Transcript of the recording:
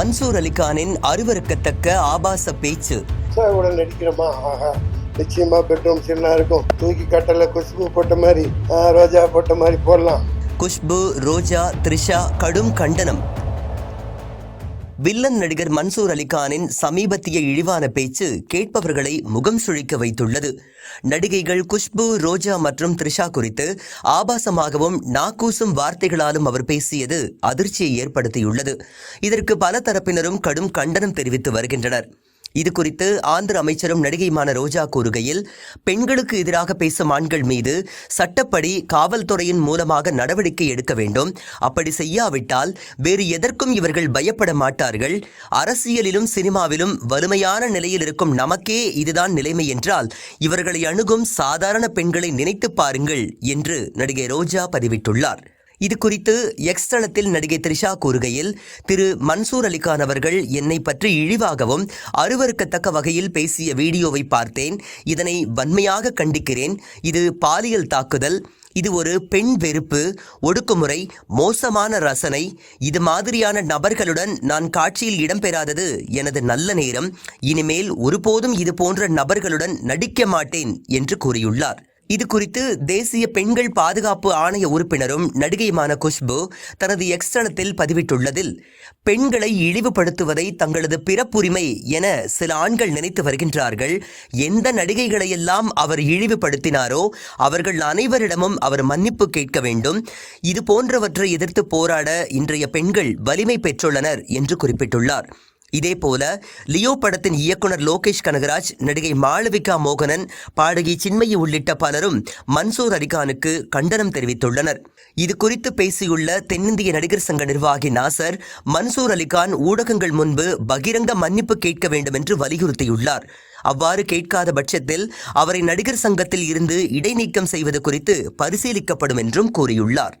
மன்சூர் அலிகானின் அருவருக்கத்தக்க ஆபாச பேச்சு. சார் கூட நடிக்கிறோமா? ஆஹா நிச்சயமா பெட்ரூம் சின்ன இருக்கும். தூக்கி கட்டல குஷ்பு போட்ட மாதிரி ரோஜா போட்ட மாதிரி போடலாம். குஷ்பு ரோஜா த்ரிஷா கடும் கண்டனம். வில்லன் நடிகர் மன்சூர் அலிகானின் சமீபத்திய இழிவான பேச்சு கேட்பவர்களை முகம் சுழிக்க வைத்துள்ளது. நடிகைகள் குஷ்பு ரோஜா மற்றும் த்ரிஷா குறித்து ஆபாசமாகவும் நாக்கூசும் வார்த்தைகளாலும் அவர் பேசியது அதிர்ச்சியை ஏற்படுத்தியுள்ளது. இதற்கு பல தரப்பினரும் கடும் கண்டனம் தெரிவித்து வருகின்றனர். இது குறித்து ஆந்திர அமைச்சரும் நடிகையுமான ரோஜா கூறுகையில் பெண்களுக்கு எதிராக பேசும் ஆண்கள் மீது சட்டப்படி காவல்துறையின் மூலமாக நடவடிக்கை எடுக்க வேண்டும். அப்படி செய்யாவிட்டால் வேறு எதற்கும் இவர்கள் பயப்பட மாட்டார்கள். அரசியலிலும் சினிமாவிலும் வலிமையான நிலையில் இருக்கும் நமக்கே இதுதான் நிலைமை என்றால் இவர்களை அணுகும் சாதாரண பெண்களை நினைத்துப் பாருங்கள் என்று நடிகை ரோஜா பதிவிட்டுள்ளார். இது குறித்து எக்ஸ் தளத்தில் நடிகை த்ரிஷா கூறுகையில் திரு. மன்சூர் அலிகான் அவர்கள் என்னை பற்றி இழிவாகவும் அருவருக்கத்தக்க வகையில் பேசிய வீடியோவை பார்த்தேன். இதனை வன்மையாக கண்டிக்கிறேன். இது பாலியல் தாக்குதல். இது ஒரு பெண் வெறுப்பு ஒடுக்குமுறை மோசமான ரசனை. இது மாதிரியான நபர்களுடன் நான் காட்சியில் இடம்பெறாதது எனது நல்ல நேரம். இனிமேல் ஒருபோதும் இது போன்ற நபர்களுடன் நடிக்க மாட்டேன் என்று கூறியுள்ளார். இது குறித்து தேசிய பெண்கள் பாதுகாப்பு ஆணைய உறுப்பினரும் நடிகையுமான குஷ்பு தனது எக்ஸ்தலத்தில் பதிவிட்டுள்ளதில் பெண்களை இழிவுபடுத்துவதை தங்களது பிறப்புரிமை என சில ஆண்கள் நினைத்து வருகின்றார்கள். எந்த நடிகைகளையெல்லாம் அவர் இழிவுபடுத்தினாரோ அவர்கள் அனைவரிடமும் அவர் மன்னிப்பு கேட்க வேண்டும். இது போன்றவற்றை எதிர்த்து போராட இன்றைய பெண்கள் வலிமை பெற்றுள்ளனர் என்று குறிப்பிட்டுள்ளார். இதேபோல லியோ படத்தின் இயக்குனர் லோகேஷ் கனகராஜ் நடிகை மாளவிகா மோகனன் பாடகி சின்மயி உள்ளிட்ட பலரும் மன்சூர் அலிகானுக்கு கண்டனம் தெரிவித்துள்ளனர். இது குறித்து பேசியுள்ள தென்னிந்திய நடிகர் சங்க நிர்வாகி நாசர் மன்சூர் அலிகான் ஊடகங்கள் முன்பு பகிரங்க மன்னிப்பு கேட்க வேண்டும் என்று வலியுறுத்தியுள்ளார். அவ்வாறு கேட்காத பட்சத்தில் அவரை நடிகர் சங்கத்தில் இருந்து இடைநீக்கம் செய்வது குறித்து பரிசீலிக்கப்படும் என்றும் கூறியுள்ளார்.